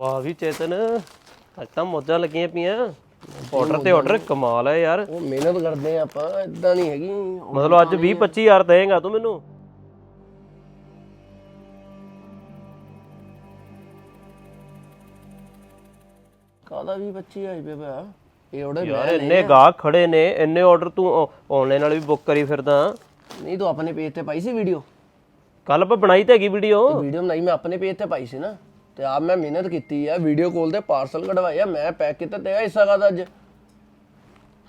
ਵਾਹ ਵੀ ਚੇਤਨ ਅੱਜ ਤਾਂ ਮੌਜਾਂ ਲੱਗੀਆਂ ਪਈਆਂ। ਆਰਡਰ ਤੇ ਆਰਡਰ ਕਮਾਲ ਹੈ ਯਾਰ। ਉਹ ਮਿਹਨਤ ਕਰਦੇ ਆ ਆਪਾਂ ਇਦਾਂ ਨਹੀਂ ਹੈਗੀ। ਮਤਲਬ ਅੱਜ 20 25 ਹਜ਼ਾਰ ਦੇਏਗਾ ਤੂੰ ਮੈਨੂੰ। ਕਾਦਾ ਵੀ 25 ਆਈ ਪਏ ਪਿਆ ਇਹ ਆਰਡਰ ਯਾਰ ਇੰਨੇ ਗਾਹਕ ਖੜੇ ਨੇ ਇੰਨੇ ਆਰਡਰ ਤੂੰ ਆਨਲਾਈਨ ਵਾਲੇ ਵੀ ਬੁੱਕ ਕਰੀ ਫਿਰਦਾ। ਨਹੀਂ ਤੂੰ ਆਪਣੇ ਪੇਜ ਤੇ ਪਾਈ ਸੀ ਵੀਡੀਓ ਕੱਲ ਆਪਾਂ ਬਣਾਈ ਤਾਂ ਹੈਗੀ ਵੀਡੀਓ ਵੀਡੀਓ ਬਣਾਈ ਮੈਂ ਆਪਣੇ ਪੇਜ ਤੇ ਪਾਈ ਸੀ ਨਾ। ਤੇ ਆਪ ਮੈਂ ਮਿਹਨਤ ਕੀਤੀ ਆ ਵੀਡੀਓ ਕਾਲ ਤੇ ਪਾਰਸਲ ਕਢਵਾਇਆ ਮੈਂ ਪੈਕ ਕੀਤਾ ਤੇ ਹਿੱਸਾ ਕਾਦਾ ਅੱਜ?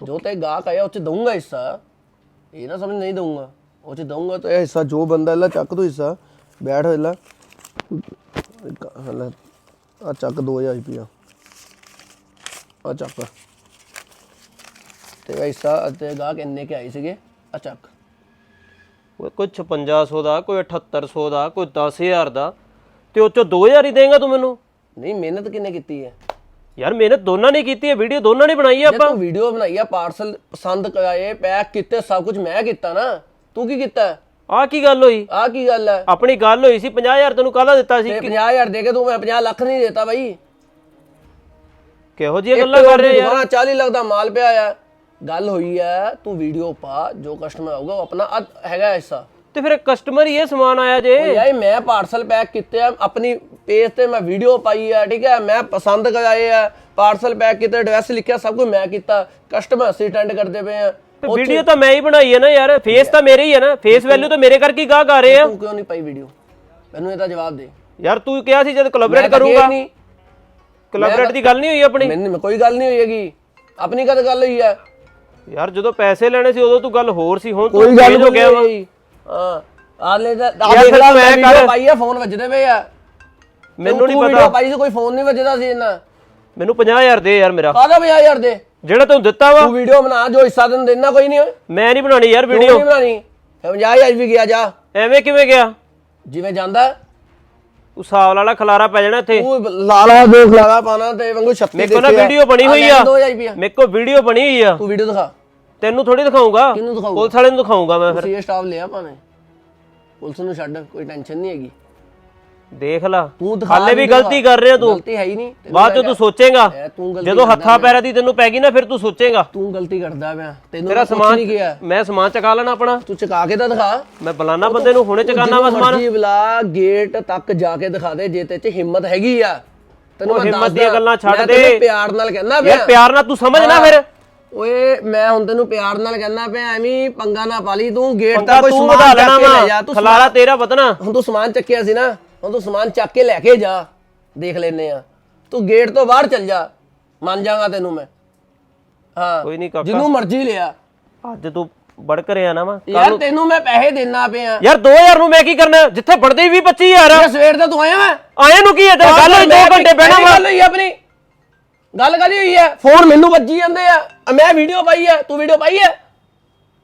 ਜੋ ਤੇ ਗਾਹਕ ਆਇਆ, ਉਹ ਚ ਦਊਂਗਾ ਹਿੱਸਾ। ਇਹ ਨਾ ਸਮਝ ਨਹੀਂ ਦਊਂਗਾ। ਉਹ ਚ ਦਊਂਗਾ ਤੇ ਹਿੱਸਾ, ਜੋ ਬੰਦਾ ਇਹਲਾ ਚੱਕ ਤੂੰ ਹਿੱਸਾ। ਬੈਠ ਇਹਲਾ ਹਲਾ ਆ ਚੱਕ 2000 ਰੁਪਿਆ ਆ ਚੱਕ। ਤੇਰਾ ਹਿੱਸਾ ਅਤੇ ਗਾਹਕ ਇੰਨੇ ਕੇ ਆਏ ਸੀਗੇ। ਆ ਚੱਕ। ਓਏ, ਕੋਈ 5600 ਦਾ, ਕੋਈ 7800 ਦਾ, ਕੋਈ 10000 ਦਾ। ਤੇ ਉਹ ਚੋਂ 2000 ਹੀ ਦੇਂਗਾ ਤੂੰ ਮੈਨੂੰ? ਨਹੀਂ ਮਿਹਨਤ ਕਿੰਨੇ ਕੀਤੀ ਹੈ? ਯਾਰ ਮਿਹਨਤ ਦੋਨਾਂ ਨੇ ਕੀਤੀ ਹੈ ਵੀਡੀਓ ਦੋਨਾਂ ਨੇ ਬਣਾਈ ਹੈ ਆਪਾਂ। ਤੂੰ ਵੀਡੀਓ ਬਣਾਈ ਆ ਪਾਰਸਲ ਪਸੰਦ ਕਰਾਏ ਪੈਕ ਕੀਤੇ ਸਭ ਕੁਝ ਮੈਂ ਕੀਤਾ ਨਾ। ਤੂੰ ਕੀ ਕੀਤਾ? ਆਹ ਕੀ ਗੱਲ ਹੋਈ? ਆ ਕੀ ਗੱਲ ਹੈ? ਆਪਣੀ ਗੱਲ ਹੋਈ ਸੀ 50000 ਤੈਨੂੰ ਕਾਹਦਾ ਦਿੱਤਾ ਸੀ? ਤੇ 50000 ਦੇ ਕੇ ਤੂੰ ਮੈਂ 50 ਲੱਖ ਨਹੀਂ ਦੇਤਾ ਬਾਈ। ਕਿਹੋ ਜਿਹੀਆਂ ਗੱਲਾਂ ਕਰ ਰਹੇ ਯਾਰ? ਹਾਂ 40 ਲੱਖ ਦਾ ਮਾਲ ਪਿਆ ਆ। ਗੱਲ ਹੋਈ ਹੈ ਤੂੰ ਵੀਡੀਓ ਪਾ ਜੋ ਕਸਟਮਰ ਆਊਗਾ ਉਹ ਆਪਣਾ ਹੈਗਾ ਹਿੱਸਾ। ਤੇ ਫਿਰ ਕਸਟਮਰ ਹੀ ਇਹ ਸਮਾਨ ਆਇਆ ਜੇ। ਯਾਰ ਮੈਂ ਪਾਰਸਲ ਪੈਕ ਕੀਤੇ ਆ ਆਪਣੀ ਪੇਜ ਤੇ ਮੈਂ ਵੀਡੀਓ ਪਾਈ ਆ ਠੀਕ ਹੈ? ਮੈਂ ਪਸੰਦ ਕਰਾਏ ਆ ਪਾਰਸਲ ਪੈਕ ਕੀਤੇ ਐਡਰੈਸ ਲਿਖਿਆ ਸਭ ਕੁਝ ਮੈਂ ਕੀਤਾ। ਕਸਟਮਰ ਅਸਿਸਟੈਂਟ ਕਰਦੇ ਪਏ ਆ। ਤੇ ਵੀਡੀਓ ਤਾਂ ਮੈਂ ਹੀ ਬਣਾਈ ਹੈ ਨਾ ਯਾਰ ਫੇਸ ਤਾਂ ਮੇਰੇ ਹੀ ਹੈ ਨਾ। ਫੇਸ ਵੈਲਿਊ ਤਾਂ ਮੇਰੇ ਕਰਕੇ ਗਾਹਕ ਆ ਰਹੇ ਆ। ਤੂੰ ਕਿਉਂ ਨਹੀਂ ਪਾਈ ਵੀਡੀਓ ਮੈਨੂੰ ਇਹਦਾ ਜਵਾਬ ਦੇ। ਯਾਰ ਤੂੰ ਕਿਹਾ ਸੀ ਜਦ ਕੋਲੈਬੋਰੇਟ ਕਰੂੰਗਾ। ਕੋਲੈਬੋਰੇਟ ਦੀ ਗੱਲ ਨਹੀਂ ਹੋਈ ਆਪਣੀ। ਮੈਨੂੰ ਕੋਈ ਗੱਲ ਨਹੀਂ ਹੋਈਗੀ ਆਪਣੀ ਕਦ ਗੱਲ ਹੋਈ ਹੈ? ਯਾਰ ਜਦੋਂ ਪੈਸੇ ਲੈਣੇ ਸੀ ਉਦੋਂ ਤੂੰ ਗੱਲ ਹੋਰ ਸੀ। ਹੁਣ ਤੂੰ ਕੋਈ ਗੱਲ ਹੋ ਗਿਆ ਵਾ। ਹੋਈ। ਆਲੇ ਦਾ ਆ ਯਾਰ ਦੇਖ ਫਿਰ ਲੈ ਮੈਂ ਮੈਂ ਕਰ- ਵੀਡੀਓ ਪਾਈ ਆ ਫੋਨ ਵੱਜਦੇ ਪਏ ਆ। ਮੈਨੂੰ ਨਹੀਂ ਤੂੰ ਪਤਾ। ਵੀਡੀਓ ਪਾਈ ਸੀ ਕੋਈ ਫੋਨ ਨਹੀਂ ਵੱਜਦਾ ਸੀ ਇਹਨਾਂ ਮੈਨੂੰ 50000 ਦੇ ਯਾਰ ਮੇਰਾ। ਕਾਹਦਾ 50000 ਦੇ? ਜਿਹੜਾ ਤੂੰ ਦਿੱਤਾ ਵਾ। ਤੂੰ ਵੀਡੀਓ ਬਣਾ ਜੋ ਹਿੱਸਾ ਤੈਨੂੰ ਦੇਣਾ ਕੋਈ ਨਹੀਂ ਹੋਏ ਮੈਂ ਨਹੀਂ ਬਣਾਣੀ ਯਾਰ ਵੀਡੀਓ ਵੀਡੀਓ ਨਹੀਂ ਬਣਾਣੀ 50000 ਵੀ ਗਿਆ ਜਾ। ਐਵੇਂ ਕਿਵੇਂ ਗਿਆ? ਜਿਵੇਂ ਜਾਂਦਾ। ਤੂੰ ਸਾਵਲ ਵਾਲਾ ਖਲਾਰਾ ਪੈ ਜਾਣਾ ਇੱਥੇ। ਤੂੰ ਲਾਲਾ ਦੇਖ ਲਾਲਾ ਪਾਣਾ ਤੇ ਵਾਂਗੂ 36 ਮੇਰੇ ਕੋਲ ਨਾ ਵੀਡੀਓ ਬਣੀ ਹੋਈ ਆ। 2000 ਰੁਪਿਆ ਮੇਰੇ ਕੋਲ ਵੀਡੀਓ ਬਣੀ ਹੋਈ ਆ। ਤੂੰ ਵੀਡੀਓ ਦਿਖਾ। ਤੈਨੂੰ ਥੋੜੀ ਦਿਖਾਉਂਗਾ ਕਿਹਨੂੰ ਦਿਖਾਊਗਾ? ਪੁਲਿਸ ਵਾਲੇ ਨੂੰ ਦਿਖਾਉਂਗਾ ਮੈਂ ਫਿਰ। ਇਹ ਸਟਾਫ ਲਿਆ ਭਾਵੇਂ। ਪੁਲਿਸ ਨੂੰ ਛੱਡ ਕੋਈ ਟੈਨਸ਼ਨ ਨਹੀਂ ਹੈਗੀ। ਦੇਖ ਲਾ। ਤੂੰ ਦਿਖਾ ਹਾਲੇ ਵੀ ਗਲਤੀ ਕਰ ਰਿਹਾ ਤੂੰ। ਗਲਤੀ ਹੈ ਹੀ ਨਹੀਂ। ਤੈਨੂੰ ਬਾਅਦ ਚ ਤੂੰ ਸੋਚੇਗਾ। ਇਹ ਤੂੰ ਗਲਤੀ ਜਦੋਂ ਹੱਥਾਂ ਪੈਰਾਂ ਦੀ ਤੈਨੂੰ ਪੈ ਗਈ ਨਾ ਫਿਰ ਤੂੰ ਸੋਚੇਗਾ। ਤੂੰ ਗਲਤੀ ਕਰਦਾ ਪਿਆ। ਤੈਨੂੰ ਤੇਰਾ ਕੁਛ ਸਮਾਨ ਨਹੀਂ ਕਿਹਾ ਮੈਂ ਸਮਾਨ ਚਕਾ ਲੈਣਾ ਆਪਣਾ। ਤੂੰ ਚਕਾ ਕੇ ਤਾਂ ਦਿਖਾ। ਮੈਂ ਬੁਲਾਣਾ ਬੰਦੇ ਨੂੰ ਹੁਣੇ ਚਕਾਣਾ ਵਾ ਸਮਾਨ। ਮਰਜ਼ੀ ਬੁਲਾ ਗੇਟ ਤੱਕ ਜਾ ਕੇ ਦਿਖਾ ਦੇ ਜੇ ਤੇ ਚ ਹਿੰਮਤ ਹੈਗੀ ਆ। ਤੈਨੂੰ ਉਹ ਮੈਂ ਹਿੰਮਤ ਦੱਸਦਾ, ਦੀਆਂ ਗੱਲਾਂ ਛੱਡ ਮੈਂ ਦੇ। ਪਿਆਰ ਨਾਲ ਕਹਿੰਦਾ ਯਾਰ ਪਿਆ। ਪਿਆਰ ਨਾਲ ਤੂੰ ਸਮਝ ਨਾ ਫਿਰ। ਓਏ ਮੈਂ ਹੁਣ ਤੈਨੂੰ ਪਿਆਰ ਨਾਲ ਕਹਿੰਦਾ ਪਿਆ ਐਵੇਂ ਪੰਗਾ ਨਾ ਪਾਲੀ ਤੂੰ ਗੇਟ ਤੱਕ ਕੋਈ ਤੂੰ ਸਮਾਨ ਵਧਾ ਚੱਕ ਲੈਣਾ ਕੇ ਲੈ ਜਾ ਵਾ ਤੂੰ ਖਲਾਰਾ ਤੇਰਾ ਵਧਣਾ। ਹੁਣ ਤੂੰ ਸਮਾਨ ਚੱਕਿਆ ਸੀ ਨਾ ਹੁਣ ਤੂੰ ਸਮਾਨ ਚੱਕ ਕੇ ਲੈ ਕੇ ਜਾ ਦੇਖ ਲੈਨੇ ਆ। ਤੂੰ ਗੇਟ ਤੋਂ ਬਾਹਰ ਚੱਲ ਜਾ ਮੰਨ ਜਾਗਾ ਤੈਨੂੰ ਮੈਂ। ਹਾਂ ਕੋਈ ਨਹੀਂ ਕਾਕਾ। ਜਿਹਨੂੰ ਮਰਜ਼ੀ ਲਿਆ। ਅੱਜ ਤੂੰ ਬੜਕ ਰਿਆ ਨਾ ਵਾ। ਯਾਰ ਤੈਨੂੰ ਮੈਂ ਪੈਸੇ ਦੇਣਾ ਪਿਆ। ਯਾਰ 2000 ਨੂੰ ਮੈਂ ਕੀ ਕਰਨਾ? ਜਿੱਥੇ ਬਣਦੇ ਹੀ 25000 ਆ। ਯਾਰ ਸਵੇਰ ਦਾ ਤੂੰ ਆਇਆ ਮੈਂ ਆਏ ਨੂੰ ਕੀ ਹੈ ਤੇਰਾ ਗੱਲ ਹੋਈ 2 ਘੰਟੇ ਬਹਿਣਾ ਵਾ। ਗੱਲ ਹੋਈ ਆਪਣੀ। ਗੱਲ ਕਦੀ ਹੋਈ ਹੈ ਫੋਨ ਮੈਨੂੰ ਵੱਜੀ ਜਾਂਦੇ ਆ। ਆ ਮੈਂ ਵੀਡੀਓ ਪਾਈ ਹੈ ਤੂੰ ਵੀਡੀਓ ਪਾਈ ਹੈ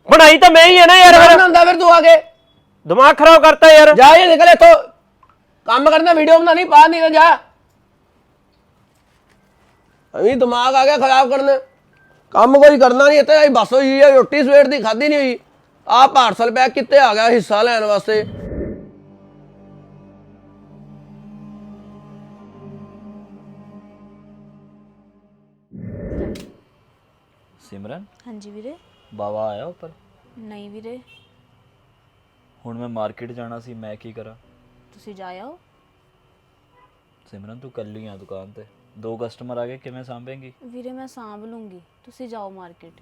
ਬਣਾਈ ਤਾਂ ਮੈਂ ਹੀ ਹੈ ਨਾ ਯਾਰ ਫਿਰ। ਬਣਾਉਂਦਾ ਫਿਰ ਤੂੰ ਆ ਕੇ। ਦਿਮਾਗ ਖਰਾਬ ਕਰਤਾ ਯਾਰ। ਜਾ ਇਹ ਨਿਕਲ ਇੱਥੋਂ। ਕੰਮ ਕਰਨਾ ਵੀਡੀਓ ਬਣਾਣੀ ਪਾ ਨਹੀਂ ਤਾਂ ਜਾ ਅਹੀਂ ਦਿਮਾਗ ਆ ਗਿਆ ਖਰਾਬ ਕਰਨ। ਕੰਮ ਕੋਈ ਕਰਨਾ ਨਹੀਂ ਇੱਥੇ ਆਈ ਬਸ ਹੋਈ ਹੈ ਰੋਟੀ ਸਵੇਰ ਦੀ ਖਾਧੀ ਨਹੀਂ ਹੋਈ। ਆ ਪਾਰਸਲ ਪੈਕ ਕਿੱਥੇ ਆ ਗਿਆ ਹਿੱਸਾ ਲੈਣ ਵਾਸਤੇ। ਸਿਮਰਨ? ਹਾਂਜੀ ਵੀਰੇ। ਬਾਵਾ ਆਇਆ ਉੱਪਰ? ਨਹੀਂ ਵੀਰੇ। ਹੁਣ ਮੈਂ ਮਾਰਕੀਟ ਜਾਣਾ ਸੀ ਮੈਂ ਕੀ ਕਰਾਂ? ਤੁਸੀਂ ਜਾ ਆਓ। ਸਿਮਰਨ ਤੂੰ ਕੱਲੀ ਆ ਦੁਕਾਨ ਤੇ। ਦੋ ਕਸਟਮਰ ਆ ਗਏ ਕਿਵੇਂ ਸਾਂਭੇਂਗੀ? ਵੀਰੇ ਮੈਂ ਸਾਂਭ ਲੂੰਗੀ। ਤੁਸੀਂ ਜਾਓ ਮਾਰਕੀਟ।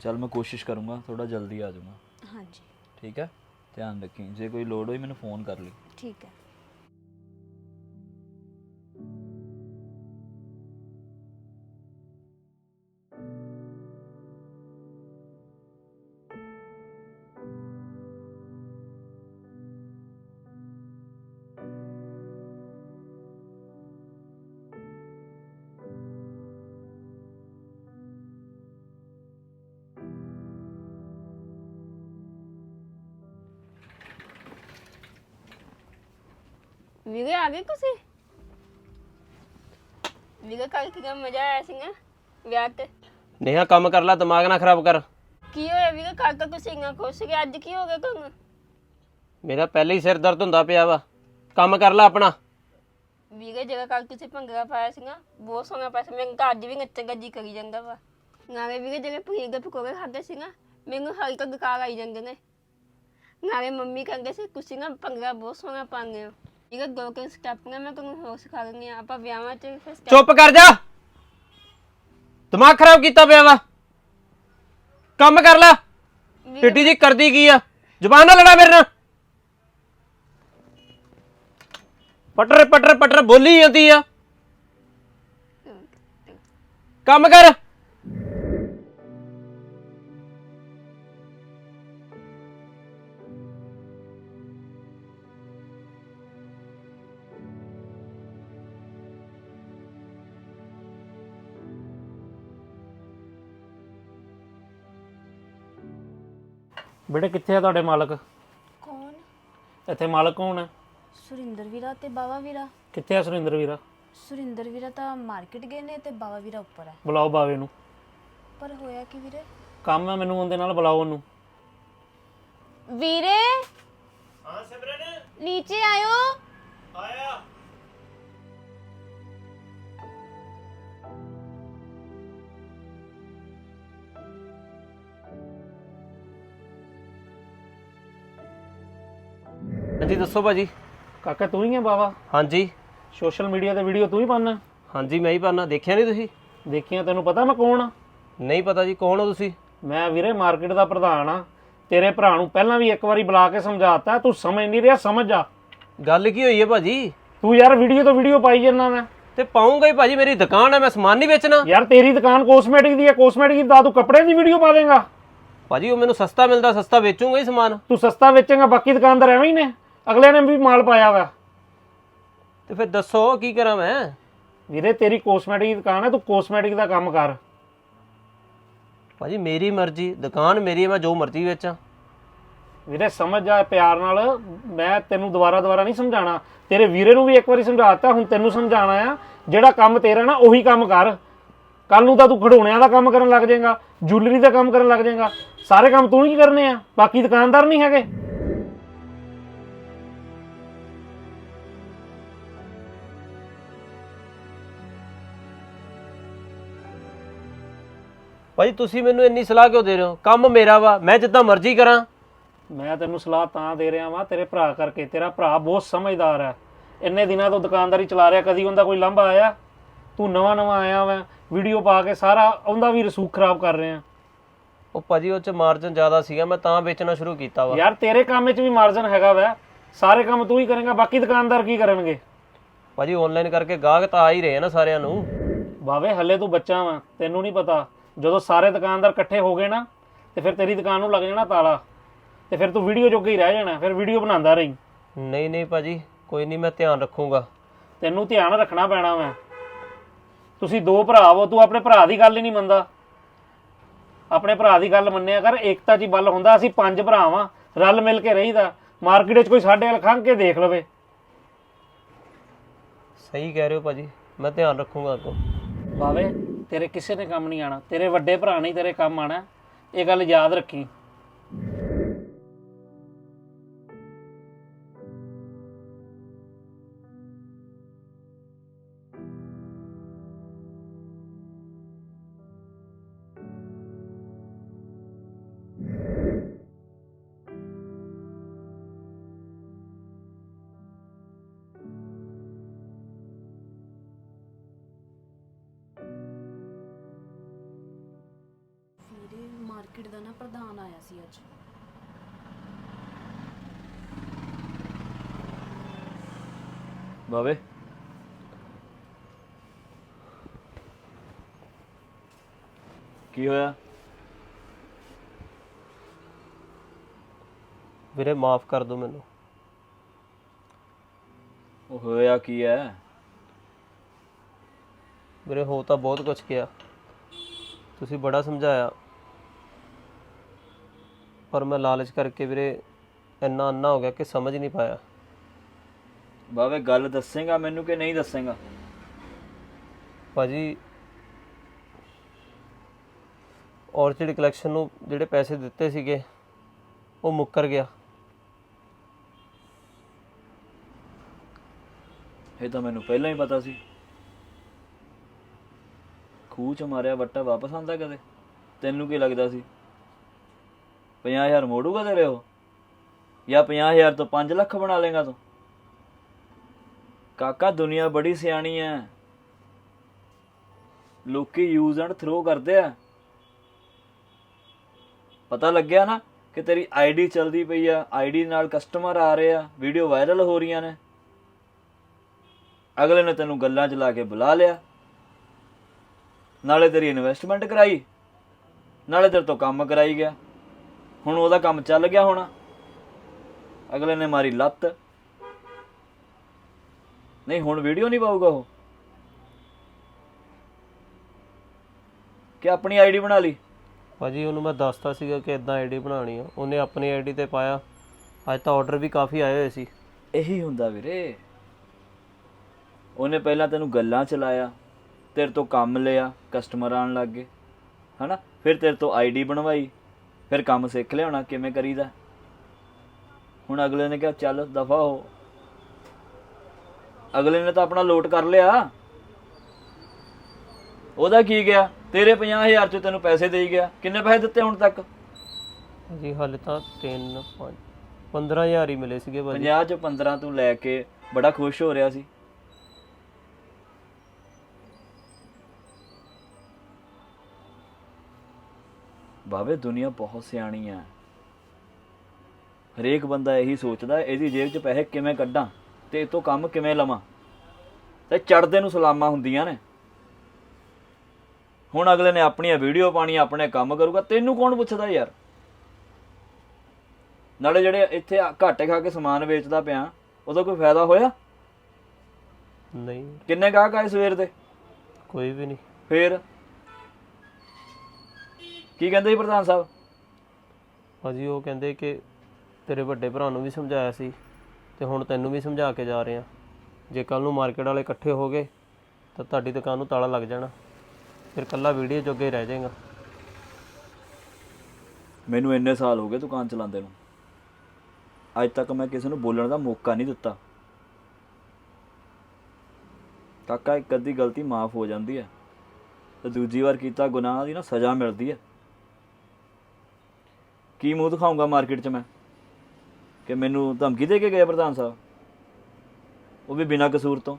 ਚਲ ਮੈਂ ਕੋਸ਼ਿਸ਼ ਕਰੂੰਗਾ ਥੋੜਾ ਜਲਦੀ ਆ ਜਾਊਂਗਾ। ਹਾਂਜੀ। ਠੀਕ ਹੈ? ਧਿਆਨ ਰੱਖੀ। ਜੇ ਕੋਈ ਲੋੜ ਹੋਈ ਮੈਨੂੰ ਫੋਨ ਕਰ ਲਈ। ਠੀਕ ਹੈ। ਵੀਰੇ ਆ ਗਏ ਤੁਸੀਂ? ਵੀਰੇ ਕੱਲ ਕਿੰਨਾ ਮਜ਼ਾ ਆਇਆ ਸੀ ਨਾ ਵਿਆਹ ਤੇ। ਨੇਹਾ ਕੰਮ ਕਰ ਲੈ ਦਿਮਾਗ ਨਾ ਖਰਾਬ ਕਰ। ਕੀ ਹੋਇਆ ਵੀਰੇ? ਕੱਲ ਤਾਂ ਤੁਸੀਂ ਇੰਨਾ ਖੁਸ਼ ਸੀਗੇ ਅੱਜ ਕੀ ਹੋ ਗਿਆ ਤੁਹਾਨੂੰ? ਮੇਰਾ ਪਹਿਲੇ ਹੀ ਸਿਰ ਦਰਦ ਹੁੰਦਾ ਪਿਆ ਵਾ। ਕੰਮ ਕਰ ਲੈ ਆਪਣਾ। ਵੀਰੇ ਜਿਹੜਾ ਕੱਲ ਤੁਸੀਂ ਭੰਗੜਾ ਪਾਇਆ ਸੀ ਨਾ ਬਹੁਤ ਸੋਹਣਾ ਪਾਇਆ ਸੀ। ਮੈਨੂੰ ਤਾਂ ਅੱਜ ਵੀ ਨੱਚਣ ਗੱਜੀ ਕਰੀ ਜਾਂਦਾ ਵਾ। ਨਾਲੇ ਵੀਰੇ ਜਿਹੜੇ ਪਨੀਰ ਦੇ ਪਕੌੜੇ ਖਾਦੇ ਸੀ ਨਾ ਮੈਨੂੰ ਹਲਕਾ ਗਕਾਰ ਆਈ ਜਾਂਦੇ ਨੇ। ਨਾਲੇ ਮੰਮੀ ਕਹਿੰਦੇ ਸੀ ਤੁਸੀਂ ਨਾ ਭੰਗੜਾ ਬਹੁਤ ਸੋਹਣਾ ਪਾਉਂਦੇ ਹੋ। ਵੀਰੇ ਦੋ ਤਿੰਨ ਸਟੈਪ ਨੇ ਮੈਂ ਤੁਹਾਨੂੰ ਹੋਰ ਸਿਖਾ ਦਿੰਦੀ ਹਾਂ। ਆਪਾਂ ਵਿਆਹਾਂ 'ਚ ਫਿਰ step- ਚੁੱਪ ਕਰ ਜਾ। ਦਿਮਾਗ ਖਰਾਬ ਕੀਤਾ ਪਿਆ ਵਾ। ਕੰਮ ਕਰ ਲੈ। ਟਿੱਡੀ ਜੀ ਕਰਦੀ ਕੀ ਆ? ਜ਼ੁਬਾਨ ਨਾਲ ਲੜਾ ਮੇਰੇ ਨਾਲ। ਪਟਰ ਪਟਰ ਪਟਰ ਬੋਲੀ ਜਾਂਦੀ ਆ। ਕੰਮ ਕਰ। ਬੇਟੇ ਕਿੱਥੇ ਆ ਤੁਹਾਡੇ ਮਾਲਕ? ਕੌਣ? ਇੱਥੇ ਮਾਲਕ ਕੌਣ ਹੈ ਸੁਰਿੰਦਰ ਵੀਰਾ ਤੇ ਬਾਵਾ ਵੀਰਾ। ਕਿੱਥੇ ਆ ਸੁਰਿੰਦਰ ਵੀਰਾ? ਸੁਰਿੰਦਰ ਵੀਰਾ ਤਾਂ ਮਾਰਕੀਟ ਗਏ ਨੇ ਤੇ ਬਾਵਾ ਵੀਰਾ ਉੱਪਰ ਹੈ ਬੁਲਾਓ ਬਾਵੇ ਨੂੰ। ਪਰ ਹੋਇਆ ਕੀ ਵੀਰੇ? ਕੰਮ ਹੈ ਮੈਨੂੰ ਉਹਦੇ ਨਾਲ ਬੁਲਾਓ ਉਹਨੂੰ। ਵੀਰੇ? ਹਾਂ ਸਿਮਰਨ। ਨੀਚੇ ਆਇਓ। ਹਾਂਜੀ ਦੱਸੋ ਭਾਜੀ। ਕਾਕਾ ਤੂੰ ਹੀ ਹੈ ਬਾਵਾ? ਹਾਂਜੀ। ਸੋਸ਼ਲ ਮੀਡੀਆ ਤੇ ਵੀਡੀਓ ਤੂੰ ਹੀ ਪਾਉਣਾ ਹਾਂਜੀ ਮੈਂ ਹੀ ਪਾਣਾ ਦੇਖਿਆ ਨਹੀਂ ਤੁਸੀਂ? ਦੇਖੀਆਂ ਤੈਨੂੰ ਪਤਾ ਮੈਂ ਕੌਣ ਆ? ਨਹੀਂ ਪਤਾ ਜੀ ਕੌਣ ਹੋ ਤੁਸੀਂ? ਮੈਂ ਵੀਰੇ ਮਾਰਕੀਟ ਦਾ ਪ੍ਰਧਾਨ ਆ। ਤੇਰੇ ਭਰਾ ਨੂੰ ਪਹਿਲਾਂ ਵੀ ਇੱਕ ਵਾਰੀ ਬੁਲਾ ਕੇ ਸਮਝਾਤਾ ਤੂੰ ਸਮਝ ਨਹੀਂ ਰਿਹਾ ਸਮਝ ਜਾ ਗੱਲ ਕੀ ਹੋਈ ਹੈ ਭਾਜੀ? ਤੂੰ ਯਾਰ ਵੀਡੀਓ ਤੋਂ ਵੀਡੀਓ ਪਾਈ ਜਾਂਦਾ ਮੈਂ। ਤੇ ਪਾਉਂਗਾ ਹੀ ਭਾਜੀ ਮੇਰੀ ਦੁਕਾਨ ਹੈ ਮੈਂ ਸਮਾਨ ਨਹੀਂ ਵੇਚਣਾ। ਯਾਰ ਤੇਰੀ ਦੁਕਾਨ ਕੋਸਮੈਟਿਕ ਦੀ ਹੈ ਕੋਸਮੈਟਿਕ ਦੀ ਦਾ ਤੂੰ ਕੱਪੜੇ ਦੀ ਵੀਡੀਓ ਪਾ ਦੇਂਗਾ। ਭਾਜੀ ਉਹ ਮੈਨੂੰ ਸਸਤਾ ਮਿਲਦਾ ਸਸਤਾ ਵੇਚੂਗਾ ਹੀ ਸਮਾਨ। ਤੂੰ ਸਸਤਾ ਵੇਚੇਂਗਾ ਬਾਕੀ ਦੁਕਾਨਦਾਰ ਐਵੇਂ ਹੀ ਨੇ। ਅਗਲੇ ਨੇ ਵੀ ਮਾਲ ਪਾਇਆ ਵਾ ਤੇ ਫਿਰ ਦੱਸੋ ਕੀ ਕਰਾਂ ਮੈਂ? ਵੀਰੇ ਤੇਰੀ ਕੋਸਮੈਟਿਕ ਦੀ ਦੁਕਾਨ ਹੈ ਤੂੰ ਕੋਸਮੈਟਿਕ ਦਾ ਕੰਮ ਕਰ। ਭਾਜੀ ਮੇਰੀ ਮਰਜ਼ੀ ਦੁਕਾਨ ਮੇਰੀ ਹੈ ਮੈਂ ਜੋ ਮਰਜ਼ੀ ਵੇਚਾਂ। ਵੀਰੇ ਸਮਝ ਜਾ ਪਿਆਰ ਨਾਲ ਮੈਂ ਤੈਨੂੰ ਦੁਬਾਰਾ ਦੁਬਾਰਾ ਨਹੀਂ ਸਮਝਾਣਾ ਤੇਰੇ ਵੀਰੇ ਨੂੰ ਵੀ ਇੱਕ ਵਾਰੀ ਸਮਝਾਤਾ ਹੁਣ ਤੈਨੂੰ ਸਮਝਾਣਾ ਆ ਜਿਹੜਾ ਕੰਮ ਤੇਰਾ ਨਾ ਉਹੀ ਕੰਮ ਕਰ। ਕੱਲ ਨੂੰ ਤਾਂ ਤੂੰ ਖਿਡੌਣਿਆਂ ਦਾ ਕੰਮ ਕਰਨ ਲੱਗ ਜਾਏਗਾ ਜੁਐਲਰੀ ਦਾ ਕੰਮ ਕਰਨ ਲੱਗ ਜਾਏਗਾ। ਸਾਰੇ ਕੰਮ ਤੂੰ ਹੀ ਕਰਨੇ ਆ ਬਾਕੀ ਦੁਕਾਨਦਾਰ ਨਹੀਂ ਹੈਗੇ। ਭਾਜੀ ਤੁਸੀਂ ਮੈਨੂੰ ਇੰਨੀ ਸਲਾਹ ਕਿਉਂ ਦੇ ਰਹੇ ਹੋ? ਕੰਮ ਮੇਰਾ ਵਾ ਮੈਂ ਜਿੱਦਾਂ ਮਰਜ਼ੀ ਕਰਾਂ। ਮੈਂ ਤੈਨੂੰ ਸਲਾਹ ਤਾਂ ਦੇ ਰਿਹਾ ਵਾਂ ਤੇਰੇ ਭਰਾ ਕਰਕੇ। ਤੇਰਾ ਭਰਾ ਬਹੁਤ ਸਮਝਦਾਰ ਹੈ। ਇੰਨੇ ਦਿਨਾਂ ਤੋਂ ਦੁਕਾਨਦਾਰੀ ਚਲਾ ਰਿਹਾ ਕਦੀ ਉਹਦਾ ਕੋਈ ਲੰਬਾ ਆਇਆ? ਤੂੰ ਨਵਾਂ ਨਵਾਂ ਆਇਆ ਵਾ ਵੀਡੀਓ ਪਾ ਕੇ ਸਾਰਾ ਉਹਦਾ ਵੀ ਰਸੂਖ ਖਰਾਬ ਕਰ ਰਿਹਾ। ਉਹ ਭਾਜੀ ਉਹ ਚ ਮਾਰਜਨ ਜ਼ਿਆਦਾ ਸੀਗਾ ਮੈਂ ਤਾਂ ਵੇਚਣਾ ਸ਼ੁਰੂ ਕੀਤਾ ਵਾ। ਯਾਰ ਤੇਰੇ ਕੰਮ ਵਿੱਚ ਵੀ ਮਾਰਜਨ ਹੈਗਾ ਵੈ। ਸਾਰੇ ਕੰਮ ਤੂੰ ਹੀ ਕਰੇਂਗਾ ਬਾਕੀ ਦੁਕਾਨਦਾਰ ਕੀ ਕਰਨਗੇ? ਭਾਜੀ ਆਨਲਾਈਨ ਕਰਕੇ ਗਾਹਕ ਤਾਂ ਆ ਹੀ ਰਹੇ ਆ ਨਾ ਸਾਰਿਆਂ ਨੂੰ। ਬਾਵੇ ਹੱਲੇ ਤੂੰ ਬੱਚਾ ਵਾ ਤੈਨੂੰ ਨਹੀਂ ਪਤਾ। ਜਦੋਂ ਸਾਰੇ ਦੁਕਾਨਦਾਰ ਇਕੱਠੇ ਹੋ ਗਏ ਨਾ ਤੇ ਫਿਰ ਤੇਰੀ ਦੁਕਾਨ ਨੂੰ ਲੱਗ ਜਾਣਾ ਤਾਲਾ ਤੇ ਫਿਰ ਤੂੰ ਵੀਡੀਓ ਜੋਗਾ ਹੀ ਰਹਿ ਜਾਣਾ ਫਿਰ ਵੀਡੀਓ ਬਣਾਉਂਦਾ ਰਹੀਂ। ਨਹੀਂ ਨਹੀਂ ਭਾਜੀ ਕੋਈ ਨਹੀਂ ਮੈਂ ਧਿਆਨ ਰੱਖੂੰਗਾ। ਤੈਨੂੰ ਧਿਆਨ ਰੱਖਣਾ ਪੈਣਾ ਵੈ ਤੁਸੀਂ ਦੋ ਭਰਾ ਹੋ ਤੂੰ ਆਪਣੇ ਭਰਾ ਦੀ ਗੱਲ ਹੀ ਨਹੀਂ ਮੰਨਦਾ। ਆਪਣੇ ਭਰਾ ਦੀ ਗੱਲ ਮੰਨਿਆ ਕਰ ਏਕਤਾ 'ਚ ਹੀ ਬਲ ਹੁੰਦਾ ਅਸੀਂ ਪੰਜ ਭਰਾ ਵਾਂ ਰਲ ਮਿਲ ਕੇ ਰਹੀਦਾ। ਮਾਰਕੀਟ 'ਚ ਕੋਈ ਸਾਡੇ ਵੱਲ ਖੰਘ ਕੇ ਦੇਖ ਲਵੇ। ਸਹੀ ਕਹਿ ਰਹੇ ਹੋ ਭਾਜੀ ਮੈਂ ਧਿਆਨ ਰੱਖੂੰਗਾ ਅੱਗੋਂ। ਬਾਵੇ ਤੇਰੇ ਕਿਸੇ ਨੇ ਕੰਮ ਨਹੀਂ ਆਣਾ ਤੇਰੇ ਵੱਡੇ ਭਰਾ ਨੇ ਹੀ ਤੇਰੇ ਕੰਮ ਆਣਾ ਇਹ ਗੱਲ ਯਾਦ ਰੱਖੀ। ਮਾਰਕੀਟ ਦਾ ਨਾ ਪ੍ਰਧਾਨ ਆਇਆ ਸੀ ਅੱਜ। ਬਾਵੇ। ਕੀ ਹੋਇਆ? ਵੀਰੇ ਮਾਫ ਕਰ ਦਿਓ ਮੈਨੂੰ। ਉਹ ਹੋਇਆ ਕੀ ਹੈ ਵੀਰੇ ਹੋ ਤਾਂ ਬਹੁਤ ਕੁਝ ਗਿਆ। ਤੁਸੀਂ ਬੜਾ ਸਮਝਾਇਆ। ਪਰ ਮੈਂ ਲਾਲਚ ਕਰਕੇ ਵੀਰੇ ਇੰਨਾ ਅੰਨਾ ਹੋ ਗਿਆ ਕਿ ਸਮਝ ਨਹੀਂ ਪਾਇਆ। ਬਾਵੇ ਗੱਲ ਦੱਸੇਗਾ ਮੈਨੂੰ ਕਿ ਨਹੀਂ ਦੱਸੇਗਾ? ਭਾਜੀ ਔਰਚਿਡ ਕਲੈਕਸ਼ਨ ਨੂੰ ਜਿਹੜੇ ਪੈਸੇ ਦਿੱਤੇ ਸੀਗੇ ਉਹ ਮੁੱਕਰ ਗਿਆ। ਇਹ ਤਾਂ ਮੈਨੂੰ ਪਹਿਲਾਂ ਹੀ ਪਤਾ ਸੀ। ਖੂਹ ਚ ਮਾਰਿਆ ਵੱਟਾ ਵਾਪਸ ਆਂਦਾ ਕਦੇ? ਤੈਨੂੰ ਕੀ ਲੱਗਦਾ ਸੀ? 50000 ਮੋੜੂਗਾ ਤੇਰੇ ਉਹ? ਜਾਂ 50000 ਤੋਂ 5 ਲੱਖ ਬਣਾ ਲੇਗਾ ਤੂੰ? ਕਾਕਾ, ਦੁਨੀਆ ਬੜੀ ਸਿਆਣੀ ਐ। ਲੋਕੀ ਯੂਜ਼ ਐਂਡ ਥਰੋ ਕਰਦੇ ਆ। ਪਤਾ ਲੱਗਿਆ ਨਾ ਕਿ ਤੇਰੀ ਆਈਡੀ ਚੱਲਦੀ ਪਈ ਆ। ਆਈਡੀ ਨਾਲ ਕਸਟਮਰ ਆ ਰਹੇ ਆ। ਵੀਡੀਓ ਵਾਇਰਲ ਹੋ ਰਹੀਆਂ ਨੇ। ਅਗਲੇ ਨੇ ਤੈਨੂੰ ਗੱਲਾਂ 'ਚ ਲਾ ਕੇ ਬੁਲਾ ਲਿਆ। ਨਾਲੇ ਤੇਰੀ ਇਨਵੈਸਟਮੈਂਟ ਕਰਾਈ। ਨਾਲੇ ਤੇਰੇ ਤੋਂ ਕੰਮ ਕਰਾਈ ਗਿਆ। ਹੁਣ ਉਹਦਾ ਕੰਮ ਚੱਲ ਗਿਆ ਹੋਣਾ। ਅਗਲੇ ਨੇ ਮਾਰੀ ਲੱਤ। ਨਹੀਂ ਹੁਣ ਵੀਡੀਓ ਨਹੀਂ ਪਾਊਗਾ ਉਹ। ਕਿ ਆਪਣੀ ਆਈਡੀ ਬਣਾ ਲਈ? ਭਾਜੀ ਉਹਨੂੰ ਮੈਂ ਦੱਸਤਾ ਸੀਗਾ ਕਿ ਇਦਾਂ ਆਈਡੀ ਬਣਾਉਣੀ ਆ। ਉਹਨੇ ਆਪਣੀ ਆਈਡੀ ਤੇ ਪਾਇਆ। ਅੱਜ ਤਾਂ ਆਰਡਰ ਵੀ ਕਾਫੀ ਆਏ ਹੋਏ ਸੀ। ਇਹੀ ਹੁੰਦਾ ਵੀਰੇ। ਉਹਨੇ ਪਹਿਲਾਂ ਤੈਨੂੰ ਗੱਲਾਂ ਚ ਲਾਇਆ ਤੇਰੇ ਤੋਂ ਕੰਮ ਲਿਆ ਕਸਟਮਰ ਆਣ ਲੱਗ ਗਏ। ਹਨਾ? ਫਿਰ ਤੇਰੇ ਤੋਂ ਆਈਡੀ ਬਣਵਾਈ। ਫਿਰ ਕੰਮ ਸਿੱਖ ਲਿਆਉਣਾ ਕਿਵੇਂ ਕਰੀਦਾ? ਹੁਣ ਅਗਲੇ ਨੇ ਕਿਹਾ ਚੱਲ ਦਫਾ ਹੋ। ਅਗਲੇ ਨੇ ਤਾਂ ਆਪਣਾ ਲੋਟ ਕਰ ਲਿਆ। ਉਹਦਾ ਕੀ ਗਿਆ? ਤੇਰੇ 50000 ਚ ਤੈਨੂੰ ਪੈਸੇ ਦੇਈ ਗਿਆ। ਕਿੰਨੇ ਪੈਸੇ ਦਿੱਤੇ ਹੁਣ ਤੱਕ? ਜੀ ਹਾਲੇ ਤਾਂ 3 5 15000 ਹੀ ਮਿਲੇ ਸੀਗੇ ਭਾਜੀ। 50 ਚ 15 ਤੂੰ ਲੈ ਕੇ ਬੜਾ ਖੁਸ਼ ਹੋ ਰਿਹਾ ਸੀ। ਬਾਵੇ ਦੁਨੀਆ ਬਹੁਤ ਸਿਆਣੀ ਆ। ਹਰੇਕ ਬੰਦਾ ਇਹੀ ਸੋਚਦਾ ਇਹਦੀ ਜੇਬ 'ਚ ਪੈਸੇ ਕਿਵੇਂ ਕੱਢਾਂ ਤੇ ਇਹ ਤੋਂ ਕੰਮ ਕਿਵੇਂ ਲਵਾਂ। ਤੇ ਚੜਦੇ ਨੂੰ ਸਲਾਮਾਂ ਹੁੰਦੀਆਂ ਨੇ। ਹੁਣ ਅਗਲੇ ਨੇ ਆਪਣੀਆਂ ਵੀਡੀਓ ਪਾਣੀ ਆਪਣੇ ਕੰਮ ਕਰੂਗਾ ਤੈਨੂੰ ਕੌਣ ਪੁੱਛਦਾ ਯਾਰ? ਨਾਲੇ ਜਿਹੜੇ ਇੱਥੇ ਘਾਟੇ ਖਾ ਕੇ ਸਮਾਨ ਵੇਚਦਾ ਪਿਆ ਉਹਦਾ ਕੋਈ ਫਾਇਦਾ ਹੋਇਆ? ਨਹੀਂ। ਕਿੰਨੇ ਗਾਹਕ ਆਏ ਸਵੇਰ ਦੇ? ਕੋਈ ਵੀ ਨਹੀਂ। ਫੇਰ? ਕੀ ਕਹਿੰਦੇ ਸੀ ਪ੍ਰਧਾਨ ਸਾਹਿਬ? ਭਾਜੀ ਉਹ ਕਹਿੰਦੇ ਕਿ ਤੇਰੇ ਵੱਡੇ ਭਰਾ ਨੂੰ ਵੀ ਸਮਝਾਇਆ ਸੀ ਤੇ ਹੁਣ ਤੈਨੂੰ ਵੀ ਸਮਝਾ ਕੇ ਜਾ ਰਹੇ ਆ ਜੇ ਕੱਲ ਨੂੰ ਮਾਰਕੀਟ ਵਾਲੇ ਇਕੱਠੇ ਹੋ ਗਏ ਤਾਂ ਤੁਹਾਡੀ ਦੁਕਾਨ ਨੂੰ ਤਾਲਾ ਲੱਗ ਜਾਣਾ। ਫਿਰ ਕੱਲਾ ਵੀਡੀਓ ਜੋਗੇ ਰਹਿ ਜਾਏਗਾ। ਮੈਨੂੰ ਇੰਨੇ ਸਾਲ ਹੋ ਗਏ ਦੁਕਾਨ ਚਲਾਉਂਦੇ ਨੂੰ। ਅੱਜ ਤੱਕ ਮੈਂ ਕਿਸੇ ਨੂੰ ਬੋਲਣ ਦਾ ਮੌਕਾ ਨਹੀਂ ਦਿੱਤਾ। ਕਾਕਾ ਇੱਕ ਅੱਧੀ ਗਲਤੀ ਮਾਫ ਹੋ ਜਾਂਦੀ ਹੈ। ਤੇ ਦੂਜੀ ਵਾਰ ਕੀਤਾ ਗੁਨਾਹ ਦੀ ਨਾ ਸਜ਼ਾ ਮਿਲਦੀ ਹੈ। ਕੀ ਮੂੰਹ ਦਿਖਾਉਂਗਾ ਮਾਰਕੀਟ 'ਚ ਮੈਂ? ਕਿ ਮੈਨੂੰ ਧਮਕੀ ਦੇ ਕੇ ਗਏ ਪ੍ਰਧਾਨ ਸਾਹਿਬ? ਉਹ ਵੀ ਬਿਨਾਂ ਕਸੂਰ ਤੋਂ।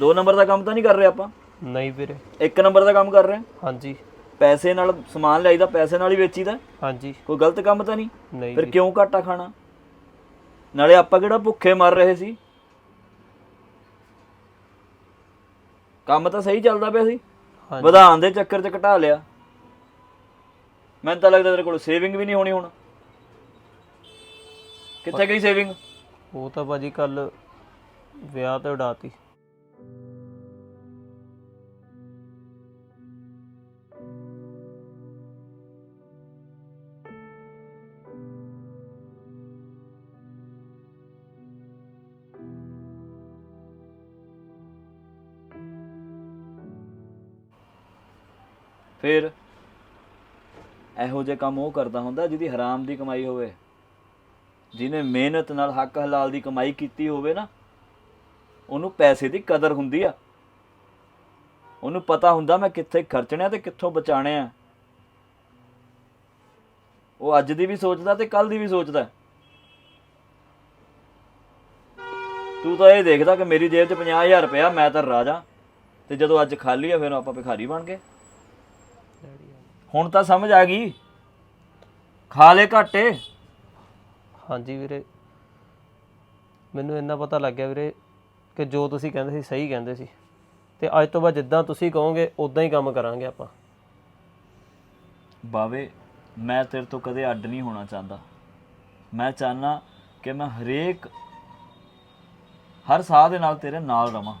ਦੋ ਨੰਬਰ ਦਾ ਕੰਮ ਤਾਂ ਨਹੀਂ ਕਰ ਰਹੇ ਆਪਾਂ? ਨਹੀਂ ਵੀਰੇ। ਇੱਕ ਨੰਬਰ ਦਾ ਕੰਮ ਕਰ ਰਹੇ? ਹਾਂ ਹਾਂਜੀ। ਪੈਸੇ ਨਾਲ ਸਮਾਨ ਲਿਆਈਦਾ ਪੈਸੇ ਨਾਲ ਹੀ ਵੇਚੀਦਾ? ਹਾਂਜੀ। ਕੋਈ ਗਲਤ ਕੰਮ ਤਾਂ ਨਹੀਂ? ਨਹੀਂ ਫਿਰ ਕਿਉਂ ਘਾਟਾ ਖਾਣਾ? ਨਾਲੇ ਆਪਾਂ ਕਿਹੜਾ ਭੁੱਖੇ ਮਰ ਰਹੇ ਸੀ? ਕੰਮ ਤਾਂ ਸਹੀ ਚੱਲਦਾ ਪਿਆ ਸੀ। ਹਾਂਜੀ। ਵਧਾਉਣ ਦੇ ਚੱਕਰ 'ਚ ਘਟਾ ਲਿਆ। ਮੈਨੂੰ ਤਾਂ ਲੱਗਦਾ ਤੇਰੇ ਕੋਲ ਸੇਵਿੰਗ ਵੀ ਨਹੀਂ ਹੋਣੀ ਹੁਣ। ਕਿੱਥੇ ਗਈ ਸੇਵਿੰਗ ਉਹ ਤਾਂ ਭਾਜੀ ਕੱਲ ਵਿਆਹ ਤੇ ਉਡਾਤੀ। ਫਿਰ? ਇਹੋ ਜਿਹੇ ਕੰਮ ਉਹ ਕਰਦਾ ਹੁੰਦਾ ਜਿਹਦੀ ਹਰਾਮ ਦੀ ਕਮਾਈ ਹੋਵੇ। ਜਿਹਨੇ ਮਿਹਨਤ ਨਾਲ ਹੱਕ ਹਲਾਲ ਦੀ ਕਮਾਈ ਕੀਤੀ ਹੋਵੇ ਨਾ, ਉਹਨੂੰ ਪੈਸੇ ਦੀ ਕਦਰ ਹੁੰਦੀ ਆ। ਉਹਨੂੰ ਪਤਾ ਹੁੰਦਾ ਮੈਂ ਕਿੱਥੇ ਖਰਚਣੇ ਆ ਤੇ ਕਿੱਥੋਂ ਬਚਾਣੇ ਆ। ਉਹ ਅੱਜ ਦੀ ਵੀ ਸੋਚਦਾ ਤੇ ਕੱਲ ਦੀ ਵੀ ਸੋਚਦਾ। ਤੂੰ ਤਾਂ ਇਹ ਦੇਖਦਾ ਕਿ ਮੇਰੀ ਜੇਬ 'ਚ 50000 ਰੁਪਇਆ, ਮੈਂ ਤਾਂ ਰਾਜਾ ਤੇ ਜਦੋਂ ਅੱਜ ਖਾਲੀ ਆ, ਫਿਰ ਆਪਾਂ ਭਿਖਾਰੀ ਬਣ ਗਏ। ਹੁਣ ਤਾਂ ਸਮਝ ਆ ਗਈ। ਖਾ ਲੈ ਘਾਟੇ। ਹਾਂਜੀ ਵੀਰੇ। ਮੈਨੂੰ ਇੰਨਾ ਪਤਾ ਲੱਗ ਗਿਆ ਵੀਰੇ ਕਿ ਜੋ ਤੁਸੀਂ ਕਹਿੰਦੇ ਸੀ ਸਹੀ ਕਹਿੰਦੇ ਸੀ। ਤੇ ਅੱਜ ਤੋਂ ਬਾਅਦ ਜਿੱਦਾਂ ਤੁਸੀਂ ਕਹੋਗੇ ਉਦਾਂ ਹੀ ਕੰਮ ਕਰਾਂਗੇ ਆਪਾਂ। ਬਾਵੇ ਮੈਂ ਤੇਰੇ ਤੋਂ ਕਦੇ ਅੱਡ ਨਹੀਂ ਹੋਣਾ ਚਾਹੁੰਦਾ। ਮੈਂ ਚਾਹਨਾ ਕਿ ਮੈਂ ਹਰੇਕ ਹਰ ਸਾਹ ਦੇ ਨਾਲ ਤੇਰੇ ਨਾਲ ਰਵਾਂ।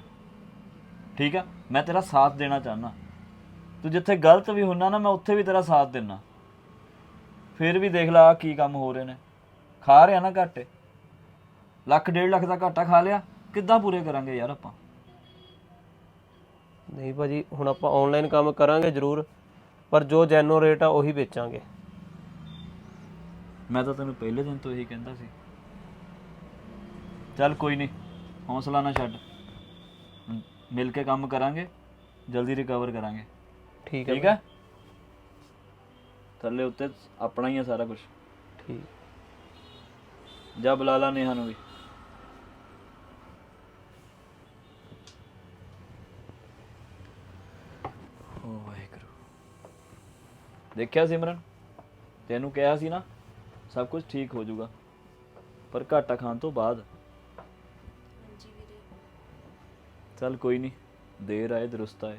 ਠੀਕ ਆ? ਮੈਂ ਤੇਰਾ ਸਾਥ ਦੇਣਾ ਚਾਹਨਾ ਤੂੰ ਜਿੱਥੇ ਗਲਤ ਵੀ ਹੁੰਨਾ ਨਾ ਮੈਂ ਉੱਥੇ ਵੀ ਤੇਰਾ ਸਾਥ ਦੇਣਾ ਫਿਰ ਵੀ ਦੇਖ ਲਾ ਆਹ ਕੀ ਕੰਮ ਹੋ ਰਹੇ ਨੇ। ਖਾ ਰਿਆ ਨਾ ਘਾਟੇ। ਲੱਖ ਡੇਢ ਲੱਖ ਦਾ ਘਾਟਾ ਖਾ ਲਿਆ। ਕਿੱਦਾਂ ਪੂਰੇ ਕਰਾਂਗੇ ਯਾਰ ਆਪਾਂ? ਨਹੀਂ ਭਾਜੀ ਹੁਣ ਆਪਾਂ ਆਨਲਾਈਨ ਕੰਮ ਕਰਾਂਗੇ ਜ਼ਰੂਰ ਪਰ ਜੋ ਜੈਨੋ ਰੇਟ ਆ ਉਹੀ ਵੇਚਾਂਗੇ। ਮੈਂ ਤਾਂ ਤੈਨੂੰ ਪਹਿਲੇ ਦਿਨ ਤੋਂ ਇਹੀ ਕਹਿੰਦਾ ਸੀ। ਚੱਲ ਕੋਈ ਨਹੀਂ ਹੌਸਲਾ ਨਾ ਛੱਡ। ਮਿਲ ਕੇ ਕੰਮ ਕਰਾਂਗੇ ਜਲਦੀ ਰਿਕਵਰ ਕਰਾਂਗੇ। ਠੀਕ ਹੈ ਠੀਕ ਹੈ? ਥੱਲੇ ਉੱਤੇ ਆਪਣਾ ਹੀ ਹੈ ਸਾਰਾ ਕੁਝ ਠੀਕ। ਜਾ ਬੁਲਾ ਲਾ ਨੇਹਾ ਨੂੰ ਵੀ। ਓ ਵਾਹਿਗੁਰੂ। ਦੇਖਿਆ ਸਿਮਰਨ? ਤੈਨੂੰ ਕਿਹਾ ਸੀ ਨਾ ਸਭ ਕੁਝ ਠੀਕ ਹੋ ਜਾਊਗਾ। ਪਰ ਘਾਟਾ ਖਾਣ ਤੋਂ ਬਾਅਦ। ਚੱਲ ਕੋਈ ਨਹੀਂ ਦੇਰ ਆਏ ਦਰੁਸਤ ਆਏ।